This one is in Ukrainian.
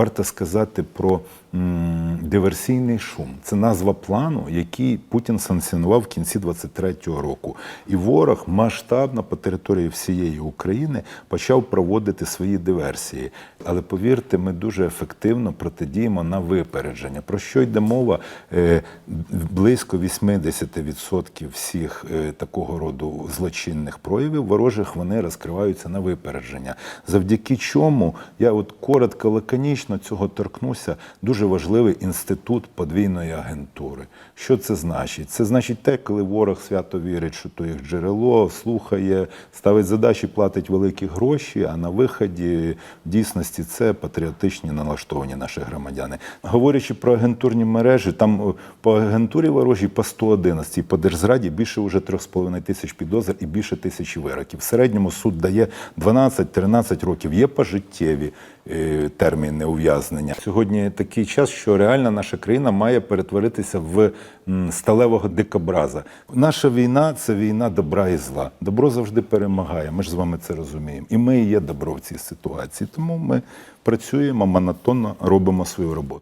Варто сказати про м, диверсійний шум. Це назва плану, який Путін санкціонував в кінці 23-го року. І ворог масштабно по території всієї України почав проводити свої диверсії. Але повірте, ми дуже ефективно протидіємо на випередження. Про що йде мова? Е, Близько 80% всіх е, такого роду злочинних проявів ворожих вони розкриваються на випередження. Завдяки чому я от коротко, лаконічно цього торкнуся. Дуже важливий інститут подвійної агентури. Що це значить? Це значить те, коли ворог свято вірить, що то їх джерело, слухає, ставить задачі, платить великі гроші. А на виході в дійсності це патріотичні налаштовані наші громадяни. Говорячи про агентурні мережі, там е, по агентурі ворожій по 111, по держзраді більше вже 3,5 тисяч підозр і більше тисячі вироків. В середньому суд дає 12-13 років. Є пожиттєві е, терміни ув'язнення. Сьогодні такий час, що реально наша країна має перетворитися в сталевого дикобраза. Наша війна це війна добра і зла. Добро завжди перемагає. Ми ж з вами це розуміємо. І ми є добро в цій ситуації. Тому ми працюємо монотонно, робимо свою роботу.